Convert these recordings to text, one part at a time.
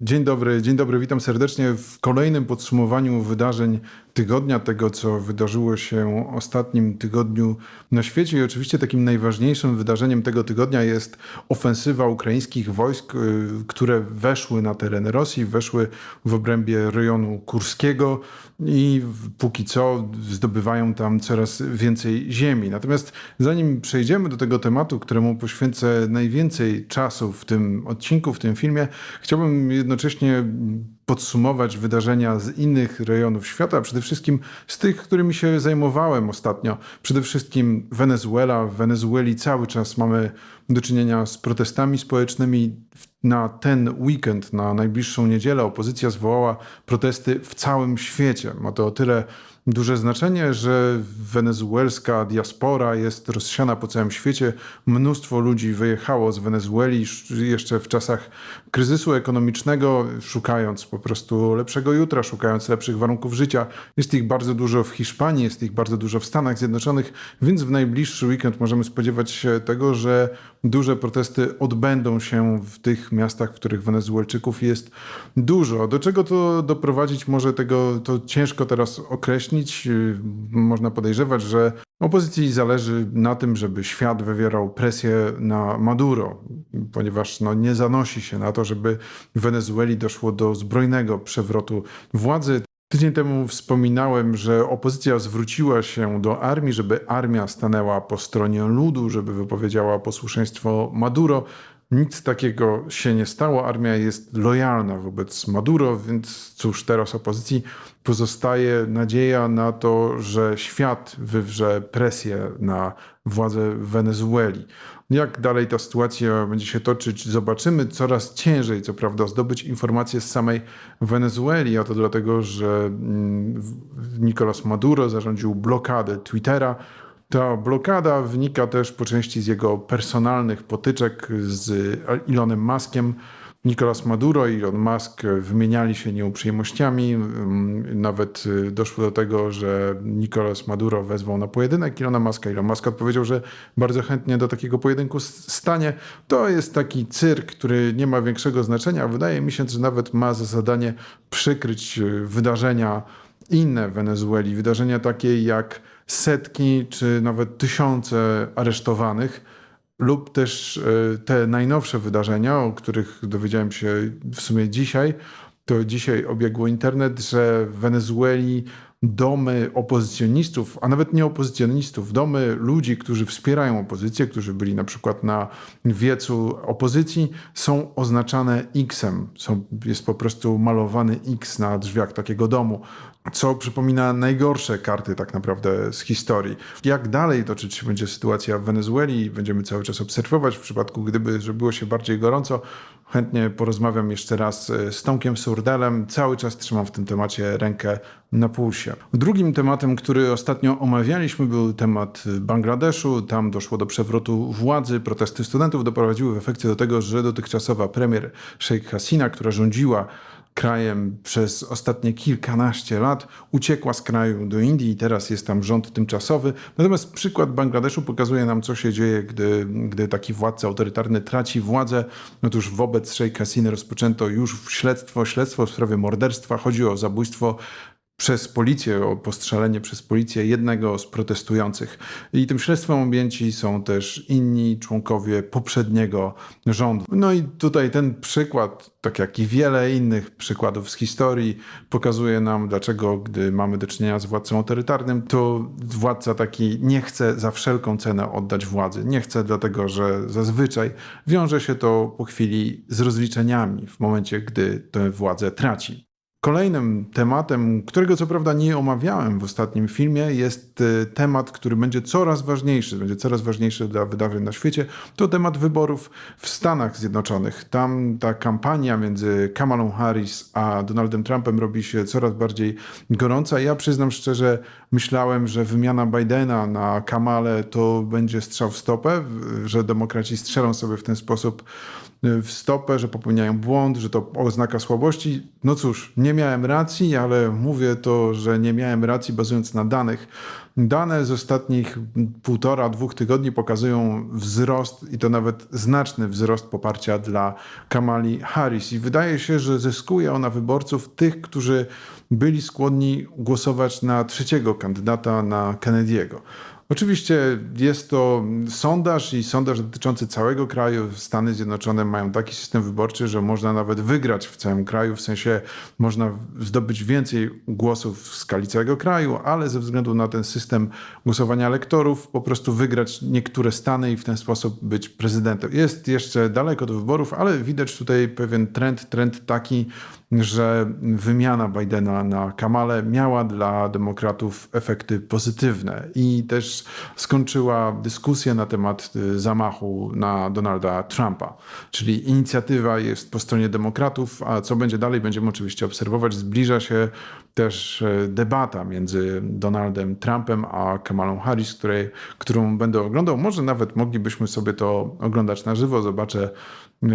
Dzień dobry, dzień dobry, witam serdecznie w kolejnym podsumowaniu wydarzeń tygodnia, tego co wydarzyło się ostatnim tygodniu na świecie. I oczywiście takim najważniejszym wydarzeniem tego tygodnia jest ofensywa ukraińskich wojsk, y, które weszły na teren Rosji, weszły w obrębie rejonu kurskiego i póki co zdobywają tam coraz więcej ziemi. Natomiast zanim przejdziemy do tego tematu, któremu poświęcę najwięcej czasu w tym odcinku, w tym filmie, chciałbym jednocześnie podsumować wydarzenia z innych rejonów świata, przede wszystkim z tych, którymi się zajmowałem ostatnio. Przede wszystkim Wenezuela. W Wenezueli cały czas mamy do czynienia z protestami społecznymi. Na ten weekend, na najbliższą niedzielę, opozycja zwołała protesty w całym świecie. Ma to o tyle duże znaczenie, że wenezuelska diaspora jest rozsiana po całym świecie. Mnóstwo ludzi wyjechało z Wenezueli sz- jeszcze w czasach kryzysu ekonomicznego, szukając po prostu lepszego jutra, szukając lepszych warunków życia. Jest ich bardzo dużo w Hiszpanii, jest ich bardzo dużo w Stanach Zjednoczonych, więc w najbliższy weekend możemy spodziewać się tego, że duże protesty odbędą się w tych miastach, w których Wenezuelczyków jest dużo. Do czego to doprowadzić może tego to ciężko teraz określić. Yy, Można podejrzewać, że opozycji zależy na tym, żeby świat wywierał presję na Maduro, ponieważ no, nie zanosi się na to, żeby w Wenezueli doszło do zbrojnego przewrotu władzy. Tydzień temu wspominałem, że opozycja zwróciła się do armii, żeby armia stanęła po stronie ludu, żeby wypowiedziała posłuszeństwo Maduro. Nic takiego się nie stało. Armia jest lojalna wobec Maduro, więc cóż, teraz opozycji pozostaje nadzieja na to, że świat wywrze presję na władze Wenezueli. Jak dalej ta sytuacja będzie się toczyć, zobaczymy. Coraz ciężej, co prawda, zdobyć informacje z samej Wenezueli, a to dlatego, że mm, Nicolas Maduro zarządził blokadę Twittera. Ta blokada wynika też po części z jego personalnych potyczek z Elonem Muskiem. Nicolas Maduro i Elon Musk wymieniali się nieuprzejmościami. Mm, Nawet y, doszło do tego, że Nicolas Maduro wezwał na pojedynek Elona Muska. Elon Musk odpowiedział, że bardzo chętnie do takiego pojedynku stanie. To jest taki cyrk, który nie ma większego znaczenia. Wydaje mi się, że nawet ma za zadanie przykryć y, wydarzenia inne w Wenezueli. Wydarzenia takie jak setki czy nawet tysiące aresztowanych lub też e, te najnowsze wydarzenia, o których dowiedziałem się w sumie dzisiaj, to dzisiaj obiegło internet, że w Wenezueli domy opozycjonistów, a nawet nie opozycjonistów, domy ludzi, którzy wspierają opozycję, którzy byli na przykład na wiecu opozycji, są oznaczane X-em. Są, jest po prostu malowany X na drzwiach takiego domu, co przypomina najgorsze karty tak naprawdę z historii. Jak dalej toczyć się będzie sytuacja w Wenezueli, będziemy cały czas obserwować. W przypadku, gdyby zrobiło się bardziej gorąco, chętnie porozmawiam jeszcze raz e, z Tomkiem Surdelem. Cały czas trzymam w tym temacie rękę na pulsie. Drugim tematem, który ostatnio omawialiśmy, był temat Bangladeszu. Tam doszło do przewrotu władzy. Protesty studentów doprowadziły w efekcie do tego, że dotychczasowa premier Sheikh Hasina, która rządziła krajem przez ostatnie kilkanaście lat, uciekła z kraju do Indii i teraz jest tam rząd tymczasowy. Natomiast przykład Bangladeszu pokazuje nam, co się dzieje, gdy, gdy taki władca autorytarny traci władzę. Otóż wobec Sheikh Hasiny rozpoczęto już śledztwo, śledztwo w sprawie morderstwa. Chodzi o zabójstwo przez policję, o postrzelenie przez policję jednego z protestujących. I tym śledztwem objęci są też inni członkowie poprzedniego rządu. No i tutaj ten przykład, tak jak i wiele innych przykładów z historii, pokazuje nam, dlaczego, gdy mamy do czynienia z władcą autorytarnym, to władca taki nie chce za wszelką cenę oddać władzy. Nie chce, dlatego że zazwyczaj wiąże się to po chwili z rozliczeniami w momencie, gdy tę władzę traci. Kolejnym tematem, którego co prawda nie omawiałem w ostatnim filmie, jest e, temat, który będzie coraz ważniejszy, będzie coraz ważniejszy dla wydarzeń na świecie. To temat wyborów w Stanach Zjednoczonych. Tam ta kampania między Kamalą Harris a Donaldem Trumpem robi się coraz bardziej gorąca. Ja przyznam szczerze, myślałem, że wymiana Bidena na Kamalę to będzie strzał w stopę, że demokraci strzelą sobie w ten sposób w stopę, że popełniają błąd, że to oznaka słabości. No cóż, nie miałem racji, ale mówię to, że nie miałem racji bazując na danych. Dane z ostatnich półtora, dwóch tygodni pokazują wzrost i to nawet znaczny wzrost poparcia dla Kamali Harris. I wydaje się, że zyskuje ona wyborców tych, którzy byli skłonni głosować na trzeciego kandydata, na Kennedy'ego. Oczywiście jest to sondaż i sondaż dotyczący całego kraju. Stany Zjednoczone mają taki system wyborczy, że można nawet wygrać w całym kraju, w sensie można zdobyć więcej głosów w skali całego kraju, ale ze względu na ten system głosowania elektorów po prostu wygrać niektóre stany i w ten sposób być prezydentem. Jest jeszcze daleko do wyborów, ale widać tutaj pewien trend, trend taki, że wymiana Bidena na Kamale miała dla demokratów efekty pozytywne i też skończyła dyskusję na temat y, zamachu na Donalda Trumpa. Czyli inicjatywa jest po stronie demokratów, a co będzie dalej, będziemy oczywiście obserwować. Zbliża się też e, debata między Donaldem Trumpem a Kamalą Harris, której, którą będę oglądał. Może nawet moglibyśmy sobie to oglądać na żywo. Zobaczę, y,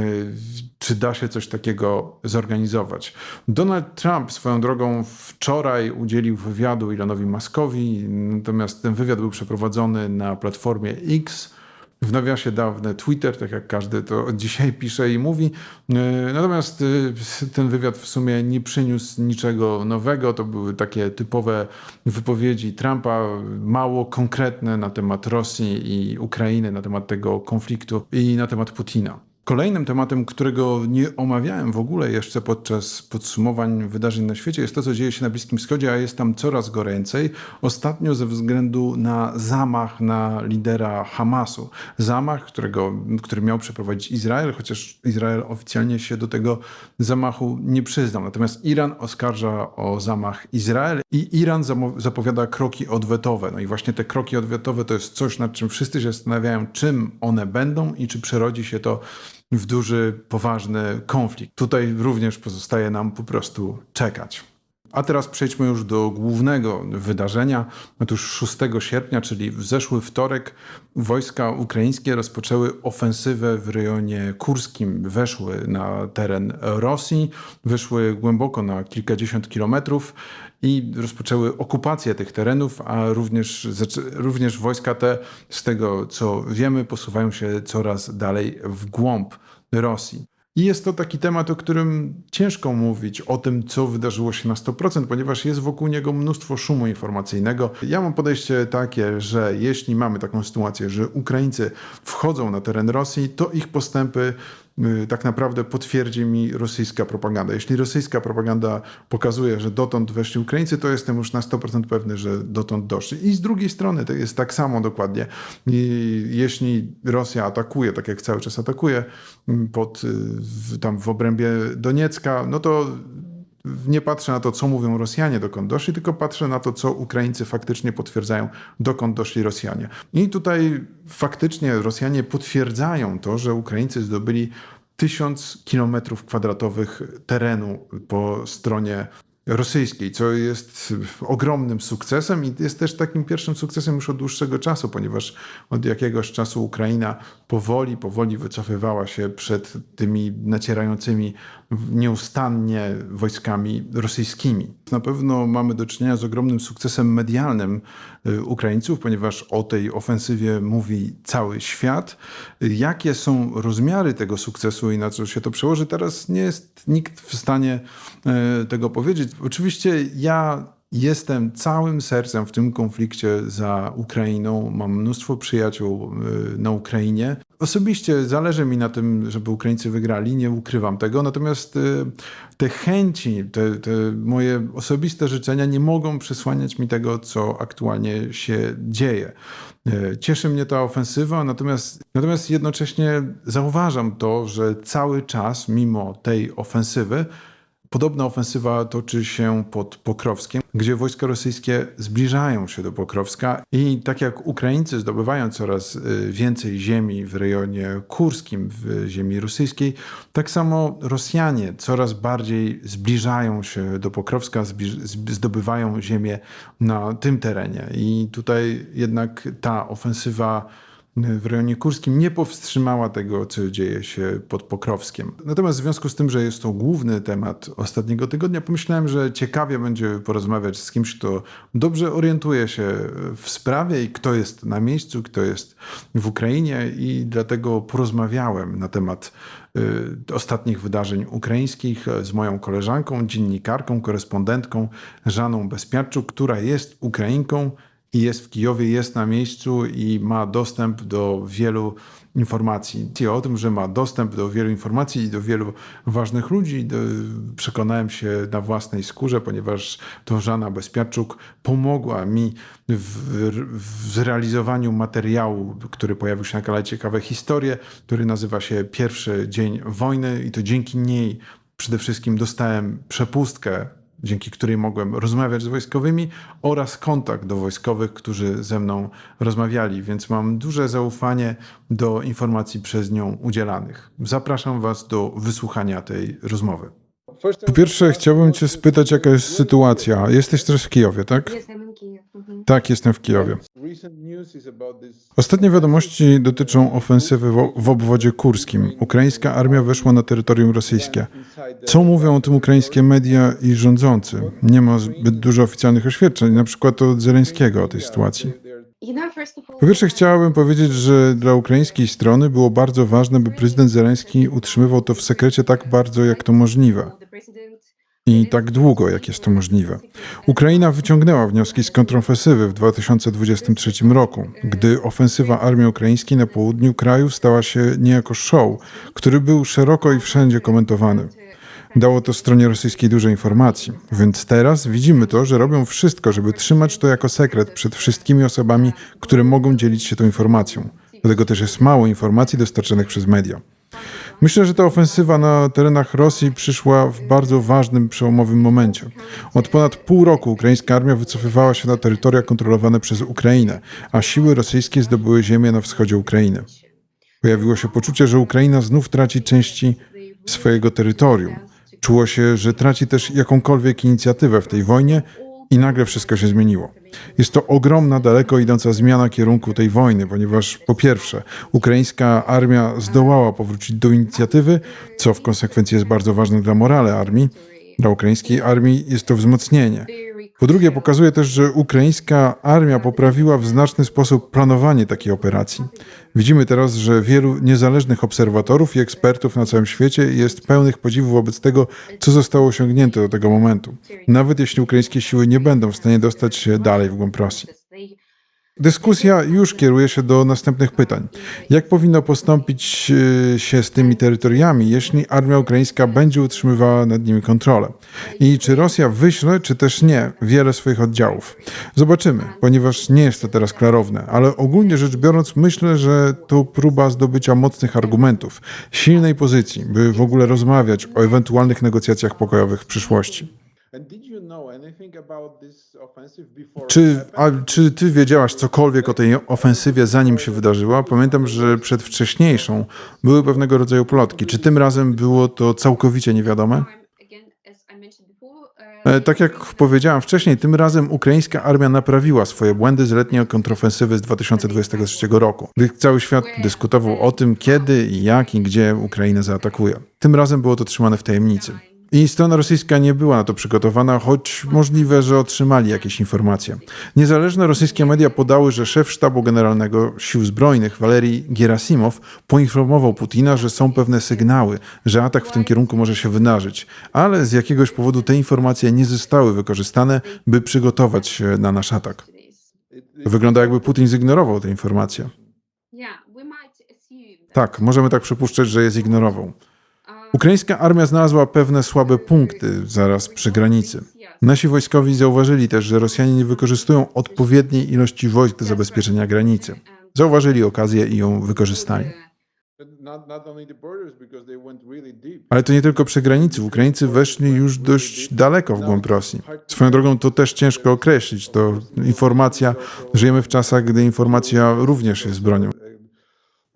czy da się coś takiego zorganizować. Donald Trump swoją drogą wczoraj udzielił wywiadu Elonowi Muskowi, natomiast ten wywiad był przeprowadzony na platformie X w nawiasie dawne Twitter, tak jak każdy to dzisiaj pisze i mówi. E, natomiast e, ten wywiad w sumie nie przyniósł niczego nowego. To były takie typowe wypowiedzi Trumpa, mało konkretne na temat Rosji i Ukrainy, na temat tego konfliktu i na temat Putina. Kolejnym tematem, którego nie omawiałem w ogóle jeszcze podczas podsumowań wydarzeń na świecie, jest to, co dzieje się na Bliskim Wschodzie, a jest tam coraz goręcej. Ostatnio ze względu na zamach na lidera Hamasu. Zamach, którego, który miał przeprowadzić Izrael, chociaż Izrael oficjalnie się do tego zamachu nie przyznał. Natomiast Iran oskarża o zamach Izrael i Iran zapowiada kroki odwetowe. No i właśnie te kroki odwetowe to jest coś, nad czym wszyscy się zastanawiają, czym one będą i czy przerodzi się to w duży, poważny konflikt. Tutaj również pozostaje nam po prostu czekać. A teraz przejdźmy już do głównego wydarzenia. Otóż 6 sierpnia, czyli w zeszły wtorek, wojska ukraińskie rozpoczęły ofensywę w rejonie kurskim. Weszły na teren Rosji, wyszły głęboko na kilkadziesiąt kilometrów i rozpoczęły okupację tych terenów, a również, również wojska te, z tego co wiemy, posuwają się coraz dalej w głąb Rosji. I jest to taki temat, o którym ciężko mówić, o tym, co wydarzyło się na 100%, ponieważ jest wokół niego mnóstwo szumu informacyjnego. Ja mam podejście takie, że jeśli mamy taką sytuację, że Ukraińcy wchodzą na teren Rosji, to ich postępy tak naprawdę potwierdzi mi rosyjska propaganda. Jeśli rosyjska propaganda pokazuje, że dotąd weszli Ukraińcy, to jestem już na 100% pewny, że dotąd doszli. I z drugiej strony to jest tak samo dokładnie. I jeśli Rosja atakuje, tak jak cały czas atakuje, mm, pod, y, tam w obrębie Doniecka, no to nie patrzę na to, co mówią Rosjanie, dokąd doszli, tylko patrzę na to, co Ukraińcy faktycznie potwierdzają, dokąd doszli Rosjanie. I tutaj faktycznie Rosjanie potwierdzają to, że Ukraińcy zdobyli tysiąc kilometrów kwadratowych terenu po stronie rosyjskiej, co jest ogromnym sukcesem i jest też takim pierwszym sukcesem już od dłuższego czasu, ponieważ od jakiegoś czasu Ukraina powoli, powoli wycofywała się przed tymi nacierającymi nieustannie wojskami rosyjskimi. Na pewno mamy do czynienia z ogromnym sukcesem medialnym y, Ukraińców, ponieważ o tej ofensywie mówi cały świat. Jakie są rozmiary tego sukcesu i na co się to przełoży, teraz nie jest nikt w stanie y, tego powiedzieć. Oczywiście ja Jestem całym sercem w tym konflikcie za Ukrainą. Mam mnóstwo przyjaciół y, na Ukrainie. Osobiście zależy mi na tym, żeby Ukraińcy wygrali, nie ukrywam tego. Natomiast y, te chęci, te, te moje osobiste życzenia nie mogą przesłaniać mi tego, co aktualnie się dzieje. Y, cieszy mnie ta ofensywa, natomiast, natomiast jednocześnie zauważam to, że cały czas, mimo tej ofensywy, Podobna ofensywa toczy się pod Pokrowskiem, gdzie wojska rosyjskie zbliżają się do Pokrowska i tak jak Ukraińcy zdobywają coraz y, więcej ziemi w rejonie kurskim, w ziemi rosyjskiej, tak samo Rosjanie coraz bardziej zbliżają się do Pokrowska, zdobywają ziemię na tym terenie. I tutaj jednak ta ofensywa w rejonie kurskim nie powstrzymała tego, co dzieje się pod Pokrowskiem. Natomiast w związku z tym, że jest to główny temat ostatniego tygodnia, pomyślałem, że ciekawie będzie porozmawiać z kimś, kto dobrze orientuje się w sprawie i kto jest na miejscu, kto jest w Ukrainie i dlatego porozmawiałem na temat y, ostatnich wydarzeń ukraińskich z moją koleżanką, dziennikarką, korespondentką Żaną Bezpiatczuk, która jest Ukrainką i jest w Kijowie, jest na miejscu i ma dostęp do wielu informacji. O tym, że ma dostęp do wielu informacji i do wielu ważnych ludzi, przekonałem się na własnej skórze, ponieważ to Żana Bezpiatczuk pomogła mi w, w zrealizowaniu materiału, który pojawił się na kanale Ciekawe Historie, który nazywa się Pierwszy Dzień Wojny i to dzięki niej przede wszystkim dostałem przepustkę dzięki której mogłem rozmawiać z wojskowymi oraz kontakt do wojskowych, którzy ze mną rozmawiali, więc mam duże zaufanie do informacji przez nią udzielanych. Zapraszam Was do wysłuchania tej rozmowy. Po pierwsze, chciałbym Cię spytać, jaka jest sytuacja. Jesteś też w Kijowie, tak? I'm in Kiev. Mhm. Tak, jestem w Kijowie. Ostatnie wiadomości dotyczą ofensywy w, w obwodzie kurskim. Ukraińska armia weszła na terytorium rosyjskie. Co mówią o tym ukraińskie media i rządzący? Nie ma zbyt dużo oficjalnych oświadczeń, na przykład od Zeleńskiego o tej sytuacji. Po pierwsze, chciałbym powiedzieć, że dla ukraińskiej strony było bardzo ważne, by prezydent Zeleński utrzymywał to w sekrecie tak bardzo, jak to możliwe. I tak długo, jak jest to możliwe. Ukraina wyciągnęła wnioski z kontrofensywy w 2023 roku, gdy ofensywa armii ukraińskiej na południu kraju stała się niejako show, który był szeroko i wszędzie komentowany. Dało to stronie rosyjskiej dużo informacji, więc teraz widzimy to, że robią wszystko, żeby trzymać to jako sekret przed wszystkimi osobami, które mogą dzielić się tą informacją. Dlatego też jest mało informacji dostarczanych przez media. Myślę, że ta ofensywa na terenach Rosji przyszła w bardzo ważnym, przełomowym momencie. Od ponad pół roku ukraińska armia wycofywała się na terytoria kontrolowane przez Ukrainę, a siły rosyjskie zdobyły ziemię na wschodzie Ukrainy. Pojawiło się poczucie, że Ukraina znów traci części swojego terytorium. Czuło się, że traci też jakąkolwiek inicjatywę w tej wojnie i nagle wszystko się zmieniło. Jest to ogromna, daleko idąca zmiana kierunku tej wojny, ponieważ po pierwsze, ukraińska armia zdołała powrócić do inicjatywy, co w konsekwencji jest bardzo ważne dla morale armii. Dla ukraińskiej armii jest to wzmocnienie. Po drugie, pokazuje też, że ukraińska armia poprawiła w znaczny sposób planowanie takiej operacji. Widzimy teraz, że wielu niezależnych obserwatorów i ekspertów na całym świecie jest pełnych podziwu wobec tego, co zostało osiągnięte do tego momentu, nawet jeśli ukraińskie siły nie będą w stanie dostać się dalej w głąb Rosji. Dyskusja już kieruje się do następnych pytań. Jak powinno postąpić e, się z tymi terytoriami, jeśli armia ukraińska będzie utrzymywała nad nimi kontrolę? I czy Rosja wyśle, czy też nie, wiele swoich oddziałów? Zobaczymy, ponieważ nie jest to teraz klarowne, ale ogólnie rzecz biorąc, myślę, że to próba zdobycia mocnych argumentów, silnej pozycji, by w ogóle rozmawiać o ewentualnych negocjacjach pokojowych w przyszłości. Czy, a, czy ty wiedziałaś cokolwiek o tej ofensywie, zanim się wydarzyła? Pamiętam, że przed wcześniejszą były pewnego rodzaju plotki. Czy tym razem było to całkowicie niewiadome? E, Tak jak powiedziałam wcześniej, tym razem ukraińska armia naprawiła swoje błędy z letniej kontrofensywy z 2023 roku, gdy cały świat dyskutował o tym, kiedy i jak i gdzie Ukrainę zaatakuje. Tym razem było to trzymane w tajemnicy. I strona rosyjska nie była na to przygotowana, choć możliwe, że otrzymali jakieś informacje. Niezależne rosyjskie media podały, że szef sztabu generalnego sił zbrojnych Walerii Gerasimow poinformował Putina, że są pewne sygnały, że atak w tym kierunku może się wydarzyć, ale z jakiegoś powodu te informacje nie zostały wykorzystane, by przygotować się na nasz atak. Wygląda jakby Putin zignorował te informacje. Tak, możemy tak przypuszczać, że je zignorował. Ukraińska armia znalazła pewne słabe punkty zaraz przy granicy. Nasi wojskowi zauważyli też, że Rosjanie nie wykorzystują odpowiedniej ilości wojsk do zabezpieczenia granicy. Zauważyli okazję i ją wykorzystali. Ale to nie tylko przy granicy. Ukraińcy weszli już dość daleko w głąb Rosji. Swoją drogą to też ciężko określić. To informacja, żyjemy w czasach, gdy informacja również jest bronią.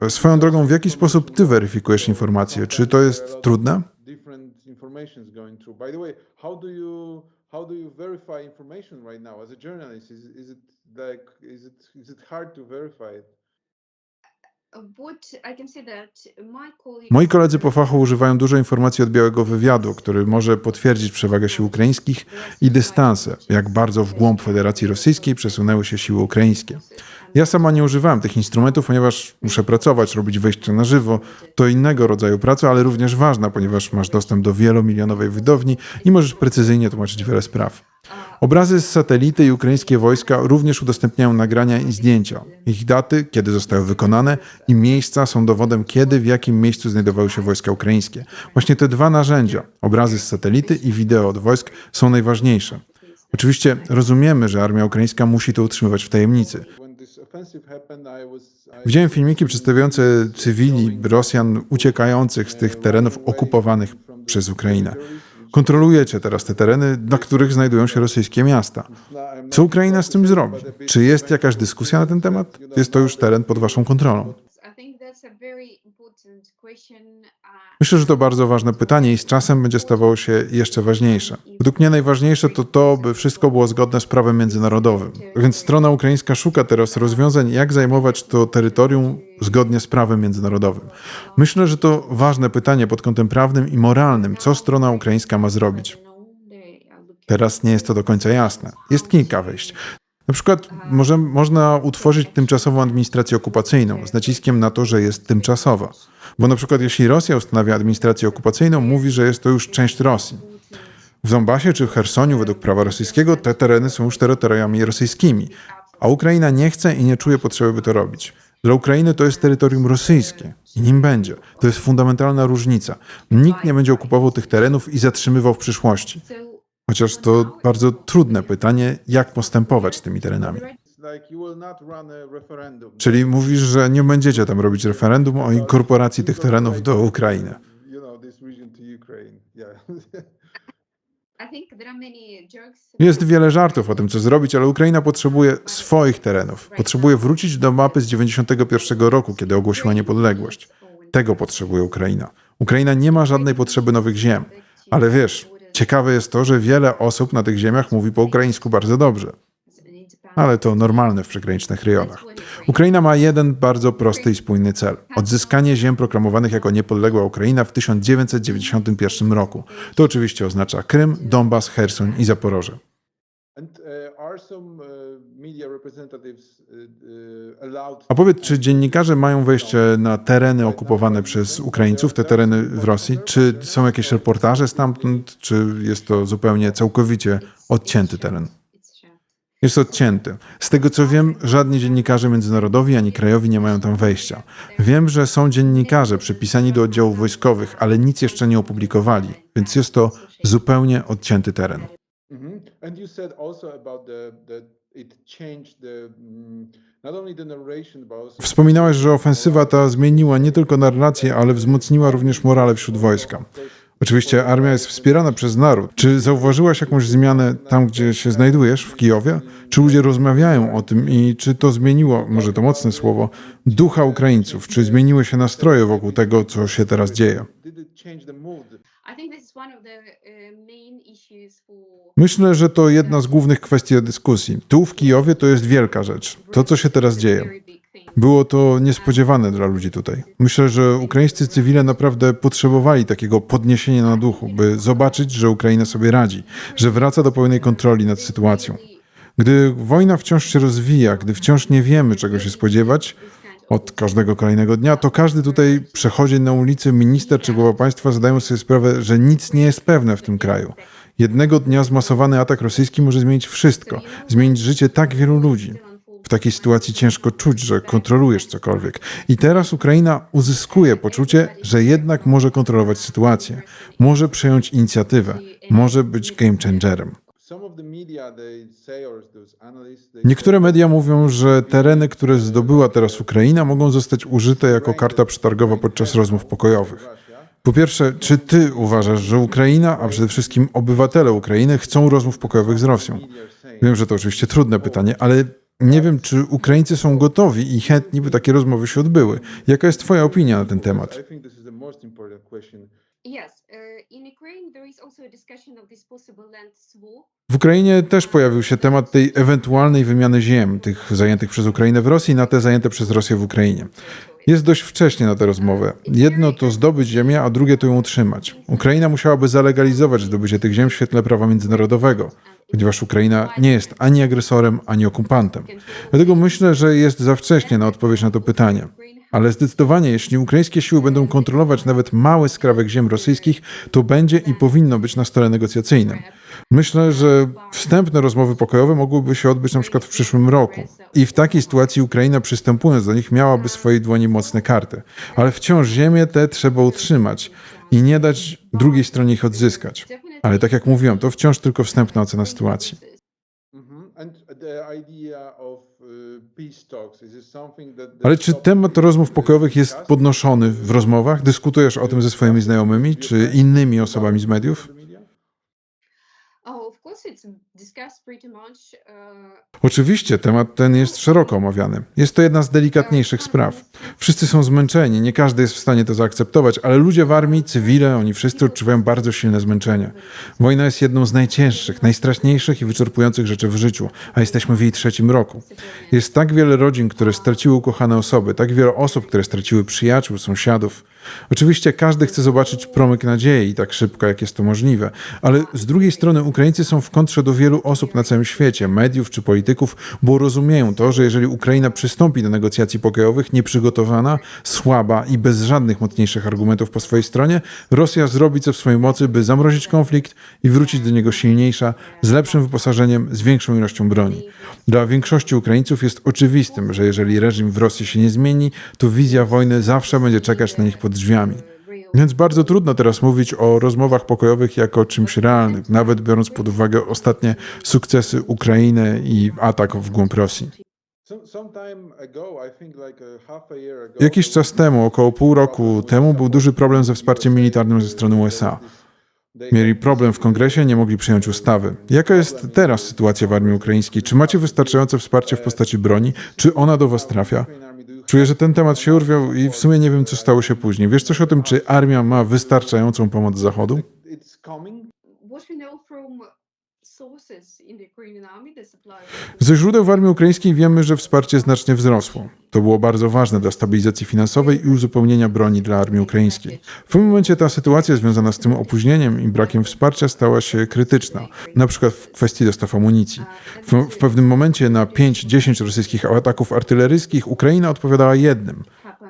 Swoją drogą, w jaki sposób ty weryfikujesz informacje? Czy to jest trudne? right now as a journalist? Is is it like is it is it hard to verify it? Moi koledzy po fachu używają dużo informacji od białego wywiadu, który może potwierdzić przewagę sił ukraińskich i dystanse, jak bardzo w głąb Federacji Rosyjskiej przesunęły się siły ukraińskie. Ja sama nie używałem tych instrumentów, ponieważ muszę pracować, robić wejście na żywo. To innego rodzaju praca, ale również ważna, ponieważ masz dostęp do wielomilionowej wydowni i możesz precyzyjnie tłumaczyć wiele spraw. Obrazy z satelity i ukraińskie wojska również udostępniają nagrania i zdjęcia. Ich daty, kiedy zostały wykonane i miejsca są dowodem, kiedy, w jakim miejscu znajdowały się wojska ukraińskie. Właśnie te dwa narzędzia, obrazy z satelity i wideo od wojsk, są najważniejsze. Oczywiście rozumiemy, że armia ukraińska musi to utrzymywać w tajemnicy. Widziałem filmiki przedstawiające cywili Rosjan uciekających z tych terenów okupowanych przez Ukrainę. Kontrolujecie teraz te tereny, na których znajdują się rosyjskie miasta. Co Ukraina z tym zrobi? Czy jest jakaś dyskusja na ten temat? Jest to już teren pod waszą kontrolą. Myślę, że to bardzo ważne pytanie i z czasem będzie stawało się jeszcze ważniejsze. Według mnie najważniejsze to to, by wszystko było zgodne z prawem międzynarodowym. Więc strona ukraińska szuka teraz rozwiązań, jak zajmować to terytorium zgodnie z prawem międzynarodowym. Myślę, że to ważne pytanie pod kątem prawnym i moralnym, co strona ukraińska ma zrobić. Teraz nie jest to do końca jasne. Jest kilka wyjść. Na przykład może, można utworzyć tymczasową administrację okupacyjną z naciskiem na to, że jest tymczasowa. Bo na przykład jeśli Rosja ustanawia administrację okupacyjną, mówi, że jest to już część Rosji. W Donbasie czy w Chersoniu według prawa rosyjskiego te tereny są już terytoriami rosyjskimi, a Ukraina nie chce i nie czuje potrzeby, by to robić. Dla Ukrainy to jest terytorium rosyjskie i nim będzie. To jest fundamentalna różnica. Nikt nie będzie okupował tych terenów i zatrzymywał w przyszłości. Chociaż to bardzo trudne pytanie, jak postępować z tymi terenami. Czyli mówisz, że nie będziecie tam robić referendum o inkorporacji tych terenów do Ukrainy. Jest wiele żartów o tym, co zrobić, ale Ukraina potrzebuje swoich terenów. Potrzebuje wrócić do mapy z 91 roku, kiedy ogłosiła niepodległość. Tego potrzebuje Ukraina. Ukraina nie ma żadnej potrzeby nowych ziem. Ale wiesz, ciekawe jest to, że wiele osób na tych ziemiach mówi po ukraińsku bardzo dobrze. Ale to normalne w przygranicznych rejonach. Ukraina ma jeden bardzo prosty i spójny cel: odzyskanie ziem proklamowanych jako niepodległa Ukraina w 1991 roku. To oczywiście oznacza Krym, Donbas, Cherson i Zaporoże. A powiedz, czy dziennikarze mają wejście na tereny okupowane przez Ukraińców, te tereny w Rosji? Czy są jakieś reportaże stamtąd, czy jest to zupełnie całkowicie odcięty teren? Jest odcięty. Z tego co wiem, żadni dziennikarze międzynarodowi ani krajowi nie mają tam wejścia. Wiem, że są dziennikarze przypisani do oddziałów wojskowych, ale nic jeszcze nie opublikowali, więc jest to zupełnie odcięty teren. Mhm. And you said also about the, the mm, Wspominałeś, że ofensywa ta zmieniła nie tylko narrację, ale wzmocniła również morale wśród wojska. Oczywiście armia jest wspierana przez naród. Czy zauważyłaś jakąś zmianę tam, gdzie się znajdujesz, w Kijowie? Czy ludzie rozmawiają o tym i czy to zmieniło, może to mocne słowo, ducha Ukraińców? Czy zmieniły się nastroje wokół tego, co się teraz dzieje? uh, Myślę, że to jedna z głównych kwestii dyskusji. Tu w Kijowie to jest wielka rzecz. To, co się teraz dzieje. Było to niespodziewane dla ludzi tutaj. Myślę, że ukraińscy cywile naprawdę potrzebowali takiego podniesienia na duchu, by zobaczyć, że Ukraina sobie radzi, że wraca do pełnej kontroli nad sytuacją. Gdy wojna wciąż się rozwija, gdy wciąż nie wiemy, czego się spodziewać od każdego kolejnego dnia, to każdy tutaj przechodzi na ulicy, minister czy głowa państwa zadają sobie sprawę, że nic nie jest pewne w tym kraju. Jednego dnia zmasowany atak rosyjski może zmienić wszystko, zmienić życie tak wielu ludzi. W takiej sytuacji ciężko czuć, że kontrolujesz cokolwiek. I teraz Ukraina uzyskuje poczucie, że jednak może kontrolować sytuację, może przejąć inicjatywę, może być game changerem. Niektóre media mówią, że tereny, które zdobyła teraz Ukraina, mogą zostać użyte jako karta przetargowa podczas rozmów pokojowych. Po pierwsze, czy ty uważasz, że Ukraina, a przede wszystkim obywatele Ukrainy chcą rozmów pokojowych z Rosją? Wiem, że to oczywiście trudne pytanie, ale nie wiem, czy Ukraińcy są gotowi i chętni, by takie rozmowy się odbyły. Jaka jest twoja opinia na ten temat? Uh. W Ukrainie też pojawił się temat tej ewentualnej wymiany ziem, tych zajętych przez Ukrainę w Rosji, na te zajęte przez Rosję w Ukrainie. Jest dość wcześnie na tę rozmowę. Jedno to zdobyć ziemię, a drugie to ją utrzymać. Ukraina musiałaby zalegalizować zdobycie tych ziem w świetle prawa międzynarodowego, ponieważ Ukraina nie jest ani agresorem, ani okupantem. Dlatego myślę, że jest za wcześnie na odpowiedź na to pytanie. Ale zdecydowanie, jeśli ukraińskie siły będą kontrolować nawet mały skrawek ziem rosyjskich, to będzie i powinno być na stole negocjacyjnym. Myślę, że wstępne rozmowy pokojowe mogłyby się odbyć na przykład w przyszłym roku. I w takiej sytuacji Ukraina, przystępując do nich, miałaby swojej dłoni mocne karty. Ale wciąż ziemię te trzeba utrzymać i nie dać drugiej stronie ich odzyskać. Ale tak jak mówiłem, to wciąż tylko wstępna ocena sytuacji. Mhm. Uh, it something that... Ale czy temat rozmów pokojowych jest podnoszony w rozmowach? Dyskutujesz o tym ze swoimi znajomymi czy innymi osobami z mediów? Uh, Oczywiście temat ten jest szeroko omawiany. Jest to jedna z delikatniejszych spraw. Wszyscy są zmęczeni, nie każdy jest w stanie to zaakceptować, ale ludzie w armii, cywile, oni wszyscy odczuwają bardzo silne zmęczenie. Wojna jest jedną z najcięższych, najstraszniejszych i wyczerpujących rzeczy w życiu, a jesteśmy w jej trzecim roku. Jest tak wiele rodzin, które straciły ukochane osoby, tak wiele osób, które straciły przyjaciół, sąsiadów. Oczywiście każdy chce zobaczyć promyk nadziei tak szybko, jak jest to możliwe, ale z drugiej strony Ukraińcy są w kontrze do wielu osób na całym świecie, mediów czy polityków, bo rozumieją to, że jeżeli Ukraina przystąpi do negocjacji pokojowych nieprzygotowana, słaba i bez żadnych mocniejszych argumentów po swojej stronie, Rosja zrobi co w swojej mocy, by zamrozić konflikt i wrócić do niego silniejsza, z lepszym wyposażeniem, z większą ilością broni. Dla większości Ukraińców jest oczywistym, że jeżeli reżim w Rosji się nie zmieni, to wizja wojny zawsze będzie czekać na nich pod drzwiami. Więc bardzo trudno teraz mówić o rozmowach pokojowych jako o czymś realnym, nawet biorąc pod uwagę ostatnie sukcesy Ukrainy i atak w głąb Rosji. Jakiś czas temu, około pół roku temu, był duży problem ze wsparciem militarnym ze strony USA. Mieli problem w kongresie, nie mogli przyjąć ustawy. Jaka jest teraz sytuacja w armii ukraińskiej? Czy macie wystarczające wsparcie w postaci broni? Czy ona do was trafia? Czuję, że ten temat się urwał i w sumie nie wiem, co stało się później. Wiesz coś o tym, czy armia ma wystarczającą pomoc z Zachodu? Ze źródeł w armii ukraińskiej wiemy, że wsparcie znacznie wzrosło. To było bardzo ważne dla stabilizacji finansowej i uzupełnienia broni dla armii ukraińskiej. W pewnym momencie ta sytuacja związana z tym opóźnieniem i brakiem wsparcia stała się krytyczna, na przykład w kwestii dostaw amunicji. W, w pewnym momencie na 5-10 rosyjskich ataków artyleryjskich Ukraina odpowiadała jednym.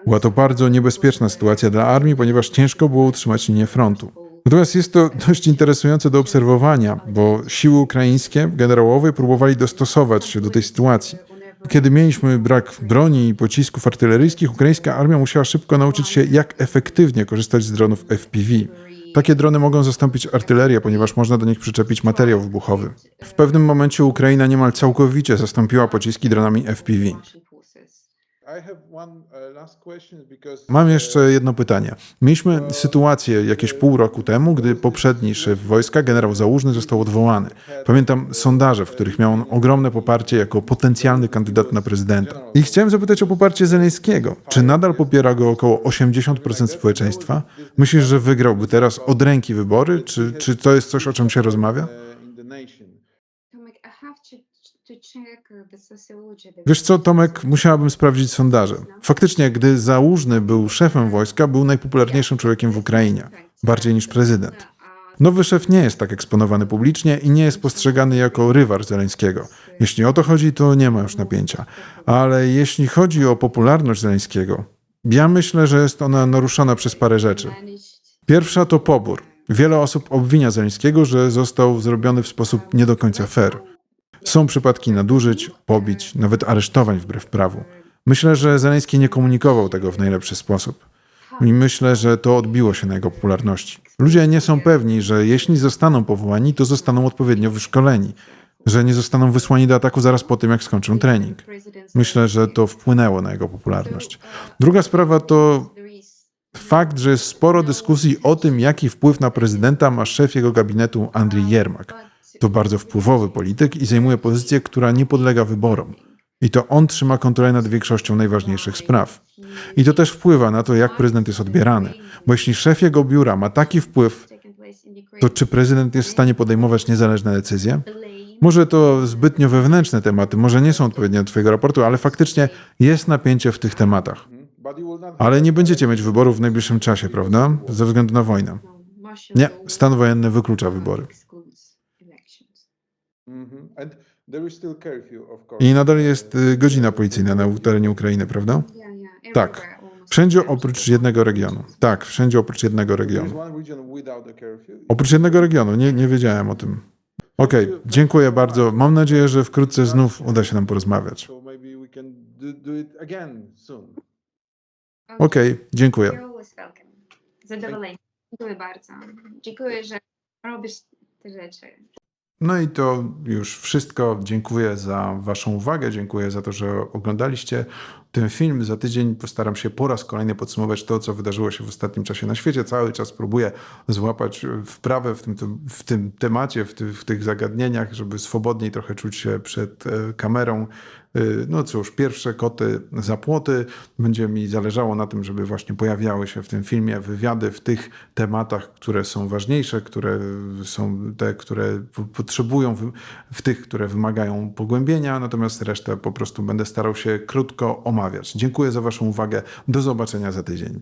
Była to bardzo niebezpieczna sytuacja dla armii, ponieważ ciężko było utrzymać linię frontu. Natomiast jest to dość interesujące do obserwowania, bo siły ukraińskie, generałowie próbowali dostosować się do tej sytuacji. Kiedy mieliśmy brak broni i pocisków artyleryjskich, ukraińska armia musiała szybko nauczyć się, jak efektywnie korzystać z dronów FPV. Takie drony mogą zastąpić artylerię, ponieważ można do nich przyczepić materiał wybuchowy. W pewnym momencie Ukraina niemal całkowicie zastąpiła pociski dronami FPV. Mam uh, jeszcze jedno pytanie. Mieliśmy sytuację jakieś pół roku temu, gdy poprzedni szef wojska, generał Załużny, został odwołany. Pamiętam sondaże, w których miał on ogromne poparcie jako potencjalny kandydat na prezydenta. I chciałem zapytać o poparcie Zeleńskiego. Czy nadal popiera go około 80% społeczeństwa? Myślisz, że wygrałby teraz od ręki wybory? Czy, czy to jest coś, o czym się rozmawia? uh, in the nation. Tomek, I have to, to check uh, the sociology. the Wiesz co. Tomek, musiałabym sprawdzić sondaże. Faktycznie, gdy Załużny był szefem wojska, był najpopularniejszym człowiekiem w Ukrainie, bardziej niż prezydent. Nowy szef nie jest tak eksponowany publicznie i nie jest postrzegany jako rywal Zeleńskiego. Jeśli o to chodzi, to nie ma już napięcia. Ale jeśli chodzi o popularność Zeleńskiego, ja myślę, że jest ona naruszona przez parę rzeczy. Pierwsza to pobór. Wiele osób obwinia Zeleńskiego, że został zrobiony w sposób nie do końca fair. Są przypadki nadużyć, pobić, nawet aresztowań wbrew prawu. Myślę, że Zeleński nie komunikował tego w najlepszy sposób. I myślę, że to odbiło się na jego popularności. Ludzie nie są pewni, że jeśli zostaną powołani, to zostaną odpowiednio wyszkoleni, że nie zostaną wysłani do ataku zaraz po tym, jak skończą trening. Myślę, że to wpłynęło na jego popularność. Druga sprawa to fakt, że jest sporo dyskusji o tym, jaki wpływ na prezydenta ma szef jego gabinetu Andrii Jermak. To bardzo wpływowy polityk i zajmuje pozycję, która nie podlega wyborom. I to on trzyma kontrolę nad większością najważniejszych spraw. I to też wpływa na to, jak prezydent jest odbierany. Bo jeśli szef jego biura ma taki wpływ, to czy prezydent jest w stanie podejmować niezależne decyzje? Może to zbytnio wewnętrzne tematy, może nie są odpowiednie do Twojego raportu, ale faktycznie jest napięcie w tych tematach. Ale nie będziecie mieć wyborów w najbliższym czasie, prawda? Ze względu na wojnę. Nie, stan wojenny wyklucza wybory. I nadal jest y, godzina policyjna na terenie Ukrainy, prawda? Tak. Wszędzie oprócz jednego regionu. region. Tak, wszędzie oprócz jednego regionu. Oprócz jednego regionu, nie, nie wiedziałem o tym. Okej, dziękuję bardzo. Mam nadzieję, że wkrótce znów uda się nam porozmawiać. Okej, dziękuję. Always welcome. Zadowolenie. Dziękuję bardzo. Dziękuję, że robisz te rzeczy. No i to już wszystko. Dziękuję za Waszą uwagę, dziękuję za to, że oglądaliście ten film. Za tydzień postaram się po raz kolejny podsumować to, co wydarzyło się w ostatnim czasie na świecie. Cały czas próbuję złapać wprawę w tym, w tym temacie, w, ty, w tych zagadnieniach, żeby swobodniej trochę czuć się przed e, kamerą. Y, No cóż, pierwsze koty za płoty. Będzie mi zależało na tym, żeby właśnie pojawiały się w tym filmie wywiady w tych tematach, które są ważniejsze, które są te, które potrzebują, wy- w tych, które wymagają pogłębienia, natomiast resztę po prostu będę starał się krótko omawiać. Dziękuję za Waszą uwagę. Do zobaczenia za tydzień.